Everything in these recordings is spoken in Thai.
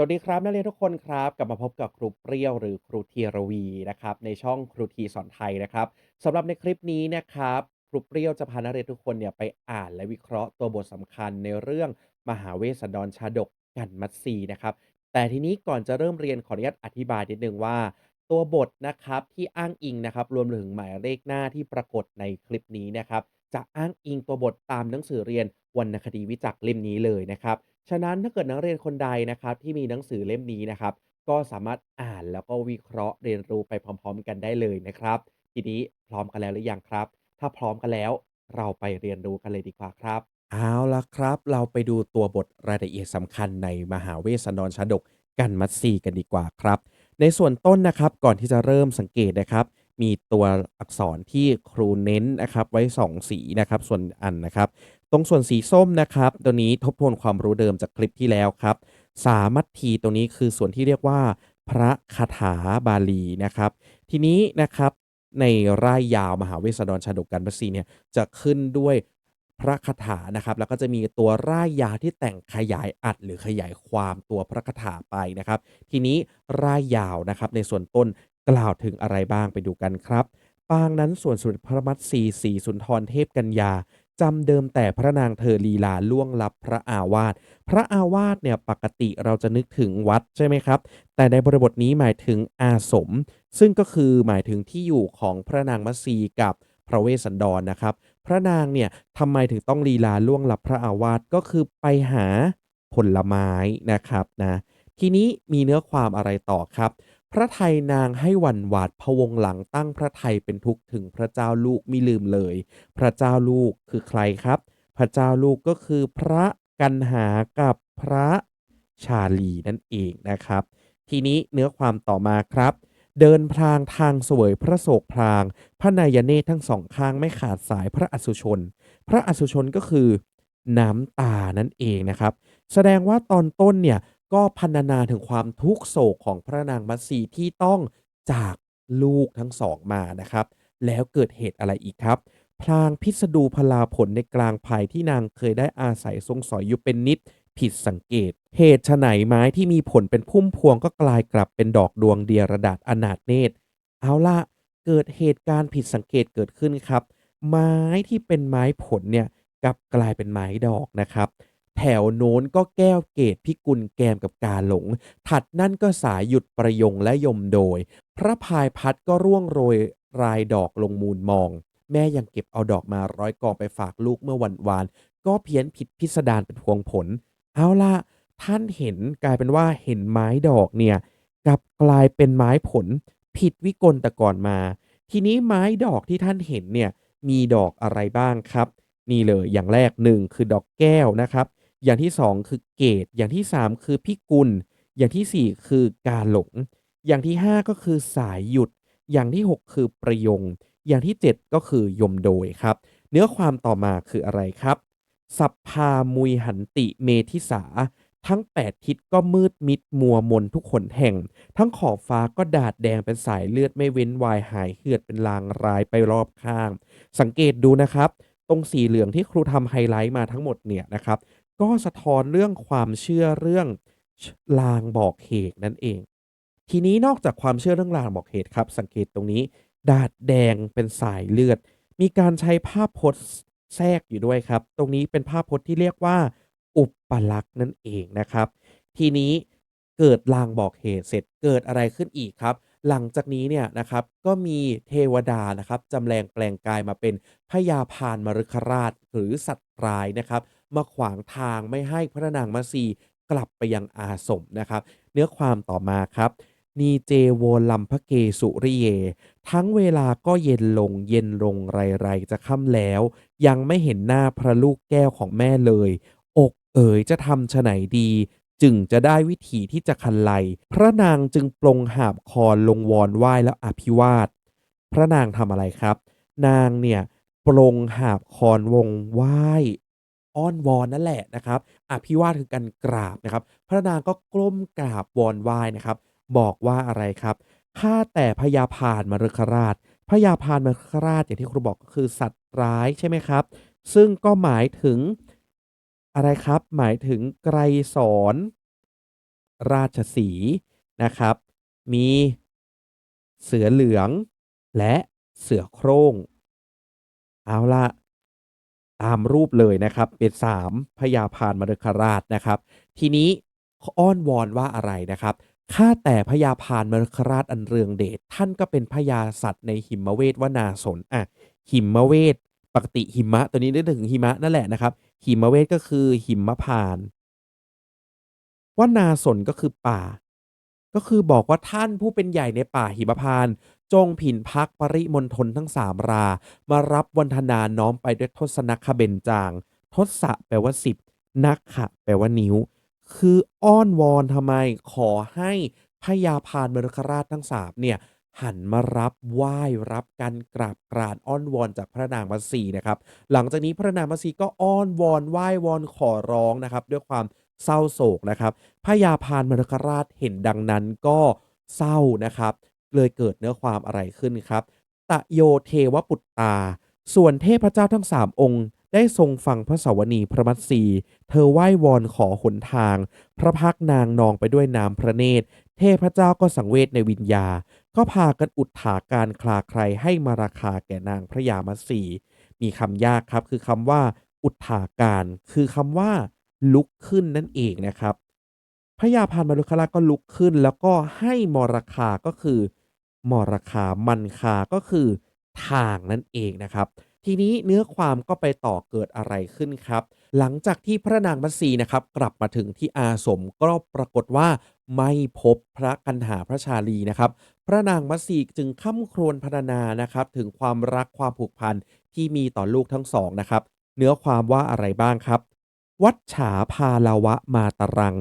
สวัสดีครับนักเรียนทุกคนครับกลับมาพบกับครูเปรี้ยวหรือครูธีรวีนะครับในช่องครูทีสอนไทยนะครับสำหรับในคลิปนี้นะครับครูเปรี้ยวจะพานักเรียนทุกคนเนี่ยไปอ่านและวิเคราะห์ตัวบทสำคัญในเรื่องมหาเวสสันดรชาดกกันมัตสีนะครับแต่ทีนี้ก่อนจะเริ่มเรียนขออนุญาตอธิบายนิดนึงว่า ตัวบทนะครับที่อ้างอิงนะครับรวมถึงหมายเลขหน้าที่ปรากฏในคลิปนี้นะครับจะอ้างอิงตัวบทตามหนังสือเรียนวรรณคดีวิจักเล่มนี้เลยนะครับ ฉะนั้นถ้าเกิดนักเรียนคนใดนะครับที่มีหนังสือเล่มนี้นะครับ ก็สามารถอ่านแล้วก็วิเคราะห์เรียนรู้ไปพร้อม ๆ กันได้เลยนะครับ ทีนี้พร้อมกันแล้วหรือยังครับ ถ้าพร้อมกันแล้วเราไปเรียนรู้กันเลยดีกว่าครับ เอาละครับ เราไปดูตัวบทรายละเอียดสำคัญในมหาเวสสันดรชาดกกันมัตสีกันดีกว่าครับ ในส่วนต้นนะครับก่อนที่จะเริ่มสังเกตนะครับ มีตัวอักษรที่ครูเน้นนะครับไว้สองสีนะครับส่วนอันนะครับตรงส่วนสีส้มนะครับ ตัวนี้ทบทวนความรู้เดิมจากคลิปที่แล้วครับ สามัคคีตรงนี้คือส่วนที่เรียกว่า พระคาถาบาลีนะครับ ทีนี้นะครับในร่ายยาวมหาเวสสันดรชาดกกันพสีเนี่ยจะขึ้นด้วยพระคาถานะครับ แล้วก็จะมีตัวร่ายยาวที่แต่งขยายอัดหรือขยายความตัวพระคาถาไปนะครับ ทีนี้ร่ายยาวนะครับในส่วนต้น กล่าวถึงอะไรบ้างไปดูกันครับ ปางนั้นส่วนสุดพระมัตสีสีสุนทรเทพกัญญาจำเดิมแต่พระนางเธอลีลาล่วงลับพระอาวาส พระอาวาสเนี่ยปกติเราจะนึกถึงวัดใช่ไหมครับ แต่ในบริบทนี้หมายถึงอาสม ซึ่งก็คือหมายถึงที่อยู่ของพระนางมัสีกับพระเวสสันดรนะครับ พระนางเนี่ยทำไมถึงต้องลีลาล่วงลับพระอาวาสก็คือไปหาผลไม้นะครับนะ ทีนี้มีเนื้อความอะไรต่อครับ พระไทยนางให้วันหวาดพวงหลังตั้งพระไทยเป็นทุกข์ถึงพระเจ้าลูกมิลืมเลย พระเจ้าลูกคือใครครับ พระเจ้าลูกก็คือพระกันหากับพระชาลีนั่นเองนะครับ ทีนี้เนื้อความต่อมาครับ เดินพลางทางเสวยพระโศกพลาง พระนายเนตทั้งสองข้างไม่ขาดสายพระอสุชน พระอสุชนก็คือน้ำตานั่นเองนะครับ แสดงว่าตอนต้นเนี่ย ก็พรรณนาถึงความทุกโศกของพระนางมัตสีที่ต้องจากลูกทั้งสองมานะครับ แล้วเกิดเหตุอะไรอีกครับ พลางพิสดูพลาผลในกลางภัยที่นางเคยได้อาศัยทรงสอยอยู่เป็นนิดผิดสังเกต เหตุไฉนไม้ที่มีผลเป็นพุ่มพวงก็กลายกลับเป็นดอกดวงเดียระดัดอนาถเนตร เอาละเกิดเหตุการณ์ผิดสังเกตเกิดขึ้นครับ ไม้ที่เป็นไม้ผลเนี่ยกลับกลายเป็นไม้ดอกนะครับ แถวโน้นก็แก้วเกตพิกุลแกมกับกาหลง ถัดนั่นก็สายหยุดประยงและยมโดย พระพายพัดก็ร่วงโรยรายดอกลงมูลมอง แม่ยังเก็บเอาดอกมาร้อยกองไปฝากลูกเมื่อวันวาน ก็เพี้ยนผิดพิสดารเป็นพวงผล เอาล่ะ ท่านเห็นกลายเป็นว่าเห็นไม้ดอกเนี่ยกลับกลายเป็นไม้ผล ผิดวิกลแต่ก่อนมา ทีนี้ไม้ดอกที่ท่านเห็นเนี่ยมีดอกอะไรบ้างครับ นี่เลยอย่างแรกหนึ่งคือดอกแก้วนะครับ อย่างที่สองคือเกตอย่างที่สามคือพิกุล อย่างที่สี่คือกาหลง อย่างที่ห้าก็คือสายหยุด อย่างที่หกคือประยง อย่างที่เจ็ดก็คือยมโดยครับ เนื้อความต่อมาคืออะไรครับ สัพพามุยหันติเมทิสา ทั้งแปดทิศก็มืดมิดมัวมนทุกขนแห่ง ทั้งขอบฟ้าก็ดาดแดงเป็นสายเลือดไม่เว้นวายหายเหือดเป็นลางรายไปรอบข้าง สังเกตดูนะครับตรงสีเหลืองที่ครูทำไฮไลท์มาทั้งหมดเนี่ยนะครับ ก็สะท้อนเรื่องความเชื่อเรื่องลางบอกเหตุนั่นเอง ทีนี้นอกจากความเชื่อเรื่องลางบอกเหตุครับ สังเกตตรงนี้ ดาดแดงเป็นสายเลือด มีการใช้ภาพพจน์แทรกอยู่ด้วยครับ ตรงนี้เป็นภาพพจน์ที่เรียกว่า อุปลักษณ์นั่นเองนะครับ ทีนี้เกิดลางบอกเหตุเสร็จเกิดอะไรขึ้นอีกครับ หลังจากนี้เนี่ยนะครับก็มีเทวดานะครับจำแรงแปลงกายมาเป็นพญาพานมฤคราชหรือสัตว์ร้ายนะครับ มาขวางทางไม่ให้พระนางมัสีกลับไปยังอาสมนะครับ เนื้อความต่อมาครับนีเจโวลัมพะเกสุริเย ทั้งเวลาก็เย็นลงเย็นลงไรๆจะค่ำแล้ว ยังไม่เห็นหน้าพระลูกแก้วของแม่เลย อกเอ๋ยจะทำฉไหนดี จึงจะได้วิธีที่จะคันไลพระนางจึงปลงหาบคอลงวอนไหว้แล้วอภิวาท พระนางทำอะไรครับ นางเนี่ยปลงหาบคอนวงไหว้ อ้อนวอนนั่นแหละนะครับอภิวาทคือการกราบนะครับ พระนางก็กล้มกราบวอนไหว้นะครับ บอกว่าอะไรครับข้าแต่พญาพานมฤคราชพญาพานมฤคราชอย่างที่ครูบอกก็คือสัตว์ร้ายใช่ไหมครับ ซึ่งก็หมายถึงอะไรครับ หมายถึงไกรสอนราชสีนะครับ มีเสือเหลืองและเสือโคร่งเอาละ ตามรูปเลยนะครับ เป็น3พญาพานมฤคราชนะครับ ทีนี้อ้อนวอนว่าอะไรนะครับข้าแต่พญาพานมฤคราชอันเรืองเดชท่านก็เป็นพญาสัตว์ในหิมเวทวนาสนอะหิมเวทปกติหิมะ ตัวนี้นึกถึงหิมะนั่นแหละนะครับ หิมเวทก็คือหิมพานวนาสนก็คือป่า ก็คือบอกว่าท่านผู้เป็นใหญ่ในป่าหิมพานต์จงผินพักปริมณฑลทั้งสามรา มารับวันธนาน้อมไปด้วยทศนคเบญจาง ทศะแปลว่าสิบนักขะแปลว่านิ้ว คืออ้อนวอนทำไมขอให้พญาพานมฤคราชทั้งสามเนี่ยหันมารับไหว้รับการกราบกรานอ้อนวอนจากพระนางมัสีนะครับ หลังจากนี้พระนางมัสีก็อ้อนวอนไหว้วอนขอร้องนะครับ ด้วยความ เศร้าโศกนะครับพญาพานมฤคราชเห็นดังนั้นก็เศร้านะครับ เลยเกิดเนื้อความอะไรขึ้นครับ ตะโยเทวปุตตา ส่วนเทพเจ้าทั้งสามองค์ ได้ทรงฟังพระสวนีพระมัตสีเธอไหว้วอนขอหนทาง พระพักนางนองไปด้วยน้ำพระเนตร เทพเจ้าก็สังเวชในวิญญา ก็พากันอุดถาการคลาใครให้มาราคาแก่นางพระยามัตสีมีคำยากครับคือคำว่า อุดถาการ คือคำว่า ลุกขึ้นนั่นเองนะครับ พระยาพานมรุคราชก็ลุกขึ้น แล้วก็ให้มรคาก็คือมรคามันคาก็คือ ทางนั่นเองนะครับ ทีนี้เนื้อความก็ไปต่อเกิดอะไรขึ้นครับ หลังจากที่พระนางมัตสีนะครับ กลับมาถึงที่อาสมก็ปรากฏว่าไม่พบพระกันหาพระชาลีนะครับ พระนางมัตสีจึงค่ำครวญพรรณนานะครับ ถึงความรักความผูกพันที่มีต่อลูกทั้งสองนะครับ เนื้อความว่าอะไรบ้างครับ วัดฉาพาลาวะมาตรัง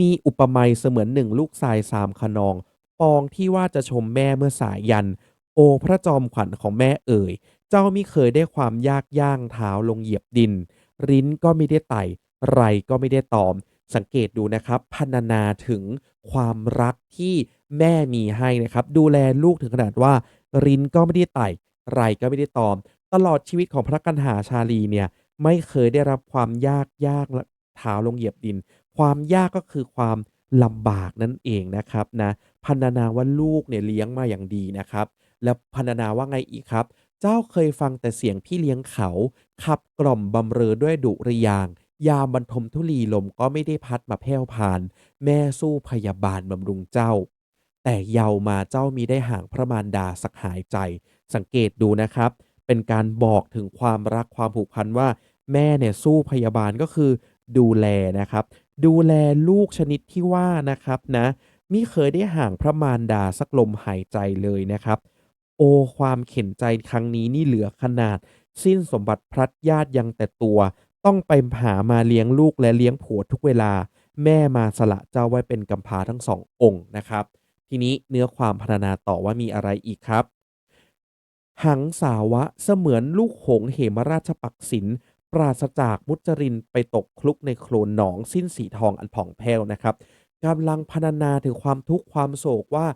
มีอุปมาเสมือนหนึ่งลูกทรายสามขนองปองที่ว่าจะชมแม่เมื่อสายยัน โอพระจอมขวัญของแม่เอ่ย เจ้ามิเคยได้ความยากย่างเท้าลงเหยียบดิน ริ้นก็ไม่ได้ไต่ไรก็ไม่ได้ตอม สังเกตดูนะครับพรรณนาถึงความรักที่แม่มีให้นะครับ ดูแลลูกถึงขนาดว่า ริ้นก็ไม่ได้ไต่ไรก็ไม่ได้ตอม ตลอดชีวิตของพระกันหาชาลีเนี่ย ไม่เคยได้รับความยากยากและเท้าลงเหยียบดิน ความยากก็คือความลำบากนั่นเองนะครับนะพรรณนาว่าลูกเนี่ยเลี้ยงมาอย่างดีนะครับ แล้วพรรณนาว่าไงอีกครับ เจ้าเคยฟังแต่เสียงพี่เลี้ยงเขา ขับกล่อมบำเรอด้วยดุริยาง ยามบรรทมทุลีลมก็ไม่ได้พัดมาแผ่วพาน แม่สู้พยาบาลบำรุงเจ้า แต่เยาว์มาเจ้ามีได้ห่างพระมารดาสักหายใจ สังเกตดูนะครับ เป็นการบอกถึงความรักความผูกพันว่า แม่เนี่ยสู้พยาบาลก็คือดูแลนะครับ ดูแลลูกชนิดที่ว่านะครับนะมิเคยได้ห่างพระมารดาสักลมหายใจเลยนะครับ โอความเข็นใจครั้งนี้นี่เหลือขนาด สิ้นสมบัติพลัดญาติยังแต่ตัว ต้องไปหามาเลี้ยงลูกและเลี้ยงผัวทุกเวลา แม่มาสละเจ้าไว้เป็นกำพร้าทั้งสององค์นะครับ ทีนี้เนื้อความพรรณนาต่อว่ามีอะไรอีกครับหังสาวะเสมือนลูกหงเหมราชปักษิณ ปราศจากมุจรินไปตกคลุกในโคลนหนองสิ้นสีทองอันผ่องแผ้วนะครับกำลังพรรณนาถึงความทุกข์ความโศกว่า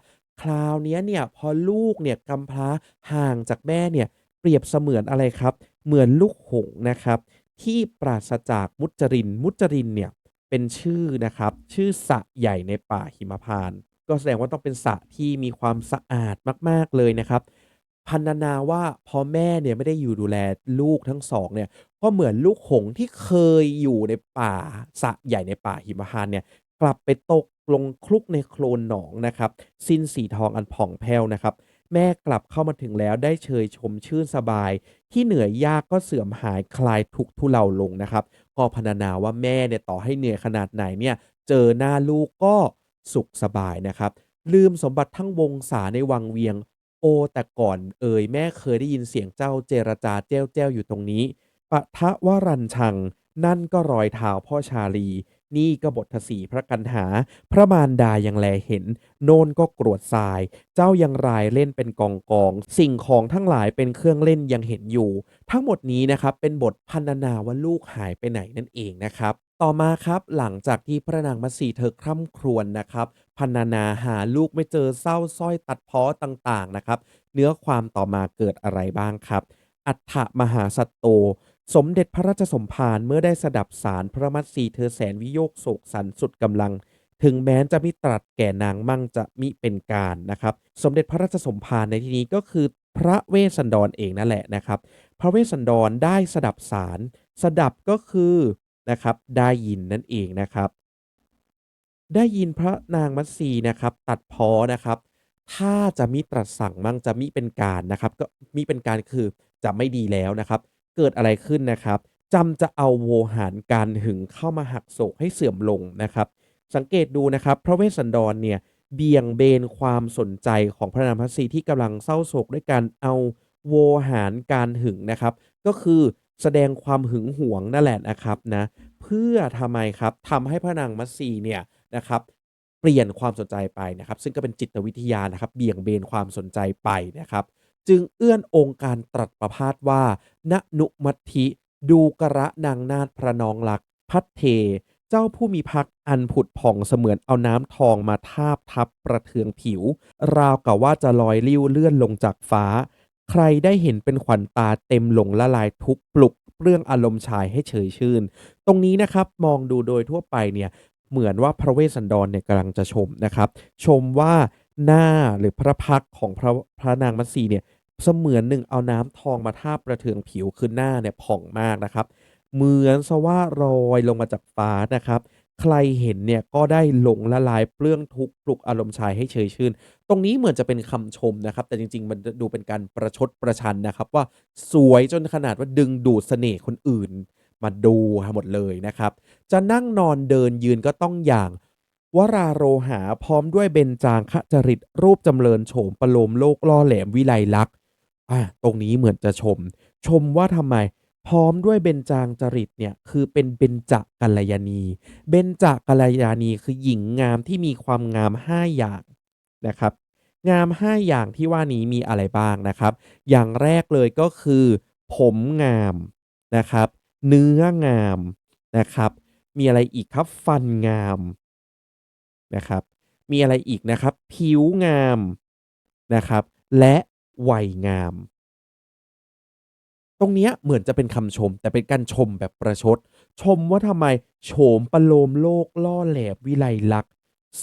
คราวนี้เนี่ยพอลูกเนี่ยกำพร้าห่างจากแม่เนี่ยเปรียบเสมือนอะไรครับ เหมือนลูกหงส์นะครับที่ปราศจากมุจริน มุจรินเนี่ยเป็นชื่อนะครับ ชื่อสะใหญ่ในป่าหิมพานต์ก็แสดงว่าต้องเป็นสะที่มีความสะอาดมาก ๆ เลยนะครับ พรรณนาว่าพอแม่เนี่ยไม่ได้อยู่ดูแลลูกทั้งสองเนี่ย ก็เหมือนลูกหงส์ที่เคยอยู่ในป่าสระใหญ่ในป่าหิมพานต์เนี่ย กลับไปตกลงคลุกในโคลนหนองนะครับ สิ้นสีทองอันผ่องแผ้วนะครับ แม่กลับเข้ามาถึงแล้วได้เชยชมชื่นสบาย ที่เหนื่อยยากก็เสื่อมหายคลายทุกทุเลาลงนะครับ ก็พรรณนาว่าแม่เนี่ยต่อให้เหนื่อยขนาดไหนเนี่ยเจอหน้าลูกก็สุขสบายนะครับ ลืมสมบัติทั้งวงศาในวังเวียง อแต่ก่อนเอ่ยแม่เคยได้ยินเสียงเจ้าเจรจาแจ้วแจ้วอยู่ตรงนี้ ปะทะวรัญชัง นั่นก็รอยเท้าพ่อชาลี นี่ก็บททสีพระกันหา พระมารดายังแลเห็น โน่นก็กรวดทราย เจ้ายังรายเล่นเป็นกองกอง สิ่งของทั้งหลายเป็นเครื่องเล่นยังเห็นอยู่ ทั้งหมดนี้นะครับเป็นบทพรรณนาว่าลูกหายไปไหนนั่นเองนะครับต่อมาครับหลังจากที่พระนางมัสีเธอคร่ำครวญนะครับ พรรณนาหาลูกไม่เจอเศร้าสร้อยตัดพ้อต่างๆนะครับ เนื้อความต่อมาเกิดอะไรบ้างครับ อัฏฐมหาสัตโต สมเด็จพระราชสมภารเมื่อได้สดับสารพระมัตสีเธอแสนวิโยกโศกสันสุดกำลัง ถึงแม้จะมิตรัสแก่นางมั่งจะมิเป็นการนะครับ สมเด็จพระราชสมภารในที่นี้ก็คือพระเวสสันดรเองนั่นแหละนะครับ พระเวสสันดรได้สดับสารสดับก็คือนะครับได้ยินนั่นเองนะครับ ได้ยินพระนางมัตสีนะครับ ตัดพ้อนะครับ ถ้าจะมิตรัสสั่งมั่งจะมิเป็นการนะครับ ก็มิเป็นการคือจะไม่ดีแล้วนะครับ เกิดอะไรขึ้นนะครับจำจะเอาโวหารการหึงเข้ามาหักโศกให้เสื่อมลงนะครับ สังเกตดูนะครับ พระเวสสันดรเนี่ยเบี่ยงเบนความสนใจของพระนางมัตสีที่กำลังเศร้าโศกด้วยการเอาโวหารการหึงนะครับ ก็คือแสดงความหึงหวงนั่นแหละนะครับนะเพื่อทำไมครับทำให้พระนางมัตสีเนี่ย นะครับเปลี่ยนความสนใจไปนะครับซึ่งก็เป็นจิตวิทยานะครับเบี่ยงเบนความสนใจไปนะครับจึงเอื้อนองค์การตรัสประพาสว่า ณนุมัทธิดูกระนางนาถพระนองรักพัทเท เจ้าผู้มีพักอันผุดผ่องเสมือนเอาน้ำทองมาทาบทับประเทืองผิว ราวกับว่าจะลอยลิ้วเลื่อนลงจากฟ้า ใครได้เห็นเป็นขวัญตาเต็มหลงละลายทุกปลุกเปลื้องอารมณ์ชายให้เฉยชื่น ตรงนี้นะครับมองดูโดยทั่วไปเนี่ย เหมือนว่าพระเวสสันดรเนี่ยกำลังจะชมนะครับ ชมว่าหน้าหรือพระพักของพระพระนางมัตสีเนี่ยเสมือนหนึ่งเอาน้ำทองมาทาบประเทืองผิวคือหน้าเนี่ยผ่องมากนะครับ เหมือนสว่าลอยลงมาจากฟ้านะครับ ใครเห็นเนี่ยก็ได้หลงละลายเปลื้องทุกปลุกอารมณ์ชายให้เฉยชื่น ตรงนี้เหมือนจะเป็นคำชมนะครับ แต่จริง ๆ มันดูเป็นการประชดประชันนะครับ ว่าสวยจนขนาดว่าดึงดูดเสน่ห์คนอื่น มาดูหมดเลยนะครับ จะนั่งนอนเดินยืนก็ต้องอย่างวราโรหาพร้อมด้วยเบญจางคจริตรูปจำเริญโฉมประโลมโลกล่อแหลมวิไลลักษ์อะตรงนี้เหมือนจะชม ชมว่าทำไม พร้อมด้วยเบญจางจริตเนี่ยคือเป็นเบญจกัลยาณีเบญจกัลยาณีคือหญิงงามที่มีความงามห้าอย่างนะครับ งามห้าอย่างที่ว่านี้มีอะไรบ้างนะครับ อย่างแรกเลยก็คือ ผมงามนะครับ เนื้องามนะครับ มีอะไรอีกครับฟันงามนะครับ มีอะไรอีกนะครับ ผิวงามนะครับ และวัยงาม ตรงนี้เหมือนจะเป็นคำชม แต่เป็นการชมแบบประชด ชมว่าทำไมโฉมประโลมโลกล่อแหลมวิไลลักษณ์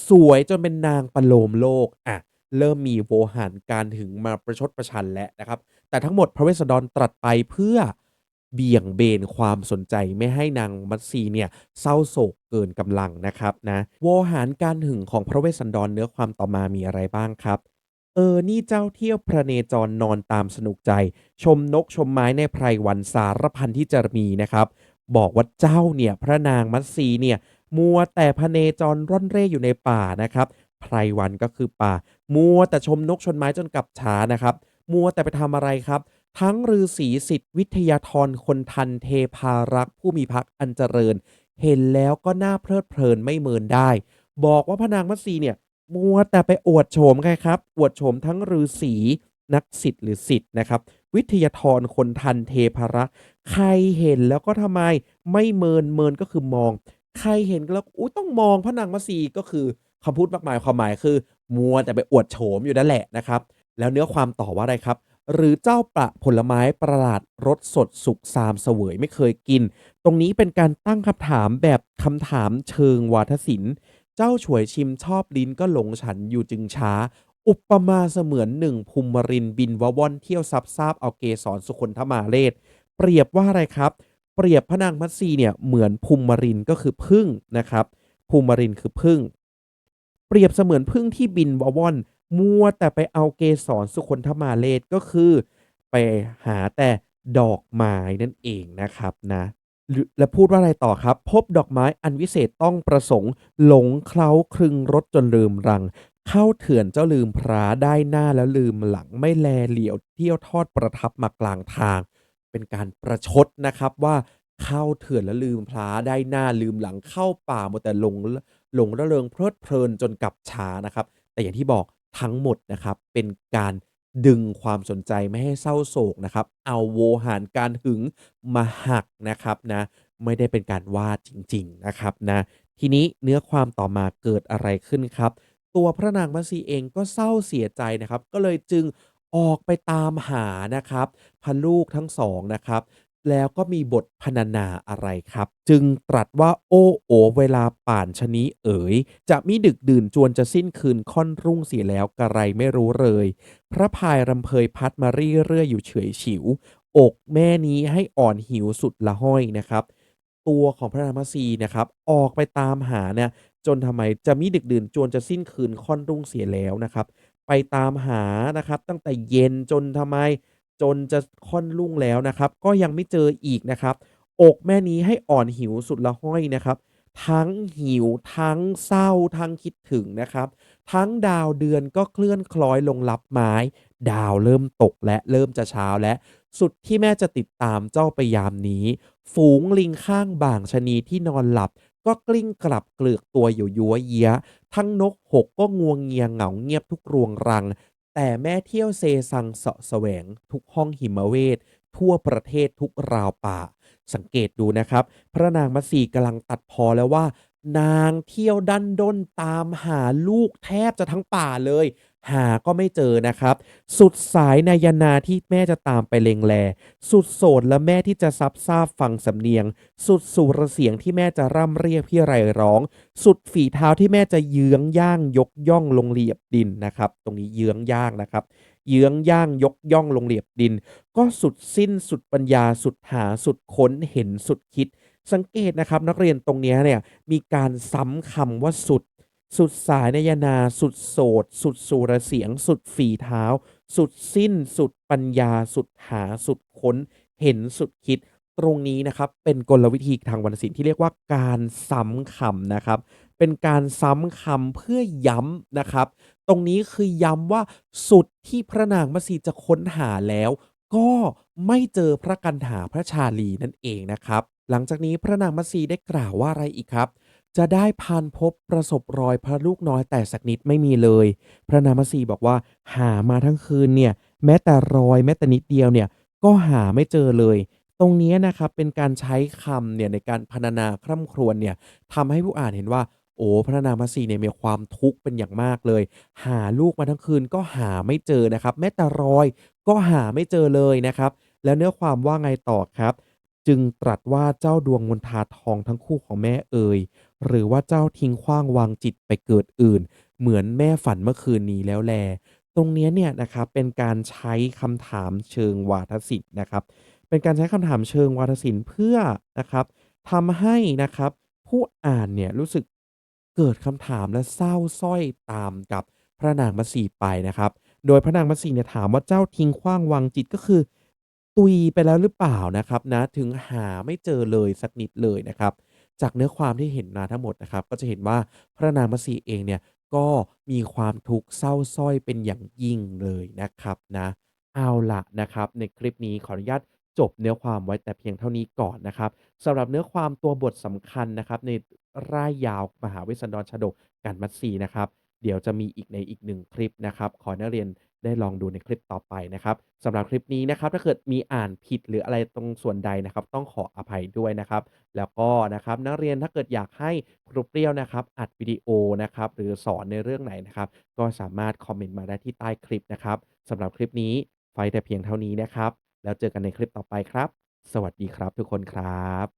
สวยจนเป็นนางประโลมโลกอะเริ่มมีโวหารการถึงมาประชดประชันแล้วนะครับ แต่ทั้งหมดพระเวสสันดรตรัสไปเพื่อ เบี่ยงเบนความสนใจไม่ให้นางมัตสีเนี่ยเศร้าโศกเกินกำลังนะครับนะโวหารการหึงของพระเวสสันดรเนื้อความต่อมามีอะไรบ้างครับ เออ นี่เจ้าเที่ยวพระเนจรนอนตามสนุกใจ ชมนกชมไม้ในไพรวันสารพันที่จะมีนะครับ บอกว่าเจ้าเนี่ยพระนางมัตสีเนี่ยมัวแต่พระเนจรร่อนเร่อยู่ในป่านะครับไพรวันก็คือป่า มัวแต่ชมนกชมไม้จนกลับช้านะครับ มัวแต่ไปทำอะไรครับ ทั้งฤาษีสิทธิ์วิทยาธรคนทันเทพารักษ์ผู้มีพักอันเจริญ เห็นแล้วก็น่าเพลิดเพลินไม่เมินได้ บอกว่าพระนางมัตสีเนี่ยมัวแต่ไปอวดโฉมใครครับ อวดโฉมทั้งฤาษีนักศิษย์หรือศิษย์นะครับ วิทยาธรคนทันเทพารักษ์ใครเห็นแล้วก็ทำไมไม่เมินเมินก็คือมอง ใครเห็นแล้วอุ้ยต้องมองพระนางมัตสีก็คือคำพูดมากมายความหมายคือ มัวแต่ไปอวดโฉมอยู่นั่นแหละนะครับ แล้วเนื้อความต่อว่าอะไรครับ หรือเจ้าประผลไม้ประหลาดรสสดสุกซามเสวยไม่เคยกิน ตรงนี้เป็นการตั้งคำถามแบบคำถามเชิงวาทศิลป์ เจ้าฉวยชิมชอบลิ้นก็หลงฉันอยู่จึงช้า อุปมาเสมือนหนึ่งภูมิรินบินวว่อนเที่ยวซับซาบเอาเกสรสุคนทมาเลศเปรียบว่าอะไรครับ เปรียบพระนางมัตสีเนี่ยเหมือนภูมิรินก็คือผึ้งนะครับภูมิรินคือผึ้งเปรียบเสมือนผึ้งที่บินวว่อน มัวแต่ไปเอาเกสรสุคนทมาเลศก็คือ ไปหาแต่ดอกไม้นั่นเองนะครับนะและพูดว่าอะไรต่อครับ พบดอกไม้อันวิเศษต้องประสงค์ หลงเคล้าคลึงรถจนลืมรัง เข้าเถื่อนเจ้าลืมพระได้หน้าแล้วลืมหลังไม่แลเหลียวเที่ยวทอดประทับมากลางทาง เป็นการประชดนะครับว่าเข้าเถื่อนแล้วลืมพระได้หน้าลืมหลังเข้าป่าหมดแต่หลงหลงระเริงเพลิดเพลินจนกลับช้านะครับ แต่อย่างที่บอก ทั้งหมดนะครับ เป็นการดึงความสนใจไม่ให้เศร้าโศกนะครับ เอาโวหารการหึงมาหักนะครับนะ ไม่ได้เป็นการวาดจริง ๆนะครับนะ ทีนี้เนื้อความต่อมาเกิดอะไรขึ้นครับ ตัวพระนางมัตสีเองก็เศร้าเสียใจนะครับ ก็เลยจึงออกไปตามหานะครับพระลูกทั้งสองนะครับ แล้วก็มีบทพรรณนาอะไรครับ จึงตรัสว่าโอ้โอ๋เวลาป่านชนี้เอ๋ย จะมิดึกดื่นจวนจะสิ้นคืนค่อนรุ่งเสียแล้วกะไรไม่รู้เลย พระพายรำเพยพัดมารี่เรื่อยอยู่เฉยฉิว อกแม่นี้ให้อ่อนหิวสุดละห้อยนะครับ ตัวของพระนามัตสีนะครับ ออกไปตามหาเนี่ยจนทำไมจะมิดึกดื่นจวนจะสิ้นคืนค่อนรุ่งเสียแล้วนะครับ ไปตามหานะครับ ตั้งแต่เย็นจนทำไม จนจะค่อนรุ่งแล้วนะครับ ก็ยังไม่เจออีกนะครับ อกแม่นี้ให้อ่อนหิวสุดละห้อยนะครับ ทั้งหิวทั้งเศร้าทั้งคิดถึงนะครับ ทั้งดาวเดือนก็เคลื่อนคล้อยลงลับไม้ ดาวเริ่มตกและเริ่มจะเช้าแล้วสุดที่แม่จะติดตามเจ้าไปยามนี้ ฝูงลิงข้างบ่างชะนีที่นอนหลับก็กลิ้งกลับเกลือกตัวอยู่ยัวเยี้ย ทั้งนกหกก็งัวเงียงเหงาเงียบทุกรวงรัง แต่แม่เที่ยวเซซังเสาะแสวง ทุกห้องหิมเวททั่วประเทศทุกราวป่า สังเกตดูนะครับ พระนางมัตสีกำลังตัดพอแล้วว่า นางเที่ยวดันด้นตามหาลูกแทบจะทั้งป่าเลย หาก็ไม่เจอนะครับ สุดสายนายนาที่แม่จะตามไปเลงแล สุดโสดและแม่ที่จะซับซ่าฟังสำเนียง สุดสุรเสียงที่แม่จะร่ำเรียกพี่ไรร้อง สุดฝีเท้าที่แม่จะเยื้องย่างยกย่องลงเหลียบดินนะครับ ตรงนี้เยื้องย่างนะครับเยื้องย่างยกย่องลงเหลียบดิน ก็สุดสิ้นสุดปัญญาสุดหาสุดค้นเห็นสุดคิด สังเกตนะครับนักเรียนตรงนี้เนี่ยมีการซ้ำคำว่าสุด สุดสายนยนา สุดโสด สุดสุรเสียง สุดฝีเท้า สุดสิ้น สุดปัญญา สุดหา สุดค้น เห็นสุดคิด ตรงนี้นะครับ เป็นกลวิธีทางวรรณศิลป์ที่เรียกว่าการซ้ำคำนะครับ เป็นการซ้ำคำเพื่อย้ำนะครับ ตรงนี้คือย้ำว่าสุดที่พระนางมัสีจะค้นหาแล้ว ก็ไม่เจอพระกันหาพระชาลีนั่นเองนะครับ หลังจากนี้พระนางมัสีได้กล่าวว่าอะไรอีกครับ จะได้พานพบประสบรอยพระลูกน้อยแต่สักนิดไม่มีเลย พระนามสีบอกว่า หามาทั้งคืนเนี่ยแม้แต่รอยแม้แต่นิดเดียวเนี่ยก็หาไม่เจอเลย ตรงนี้นะครับเป็นการใช้คำเนี่ยในการพรรณนาคร่ำครวญเนี่ยทำให้ผู้อ่านเห็นว่าโอ้พระนามสีเนี่ยมีความทุกข์เป็นอย่างมากเลย หาลูกมาทั้งคืนก็หาไม่เจอนะครับ แม้แต่รอยก็หาไม่เจอเลยนะครับ แล้วเนื้อความว่าไงต่อครับ จึงตรัสว่าเจ้าดวงมนทาทองทั้งคู่ของแม่เอ่ย หรือว่าเจ้าทิ้งขว้างวางจิตไปเกิดอื่น เหมือนแม่ฝันเมื่อคืนนี้แล้วแล ตรงนี้เนี่ยนะครับเป็นการใช้คำถามเชิงวาทศิลป์นะครับ เป็นการใช้คำถามเชิงวาทศิลป์เพื่อนะครับทำให้นะครับผู้อ่านเนี่ยรู้สึกเกิดคำถามและเศร้าสร้อยตามกับพระนางมัสีไปนะครับ โดยพระนางมัสีเนี่ยถามว่าเจ้าทิ้งขว้างวางจิตก็คือ ตุยไปแล้วหรือเปล่านะครับนะถึงหาไม่เจอเลยสักนิดเลยนะครับ จากเนื้อความที่เห็นมาทั้งหมดนะครับ ก็จะเห็นว่าพระนางมัตสีเองเนี่ยก็มีความทุกข์เศร้าสร้อยเป็นอย่างยิ่งเลยนะครับนะเอาละนะครับ ในคลิปนี้ขออนุญาตจบเนื้อความไว้แต่เพียงเท่านี้ก่อนนะครับสำหรับเนื้อความตัวบทสำคัญนะครับ ในร่ายยาวมหาวสสันดรชฎกกันมัตสีนะครับ เดี๋ยวจะมีอีกในอีกหนึ่งคลิปนะครับ ขอนักเรียน ได้ลองดูในคลิปต่อไปนะครับสำหรับคลิปนี้นะครับถ้าเกิดมีอ่านผิดหรืออะไรตรงส่วนใดนะครับ ต้องขออภัยด้วยนะครับ แล้วก็นะครับนักเรียนถ้าเกิดอยากให้ครูเปรี้ยวนะครับอัดวิดีโอนะครับหรือสอนในเรื่องไหนนะครับ ก็สามารถคอมเมนต์มาได้ที่ใต้คลิปนะครับสำหรับคลิปนี้ไว้แต่เพียงเท่านี้นะครับ แล้วเจอกันในคลิปต่อไปครับ สวัสดีครับทุกคนครับ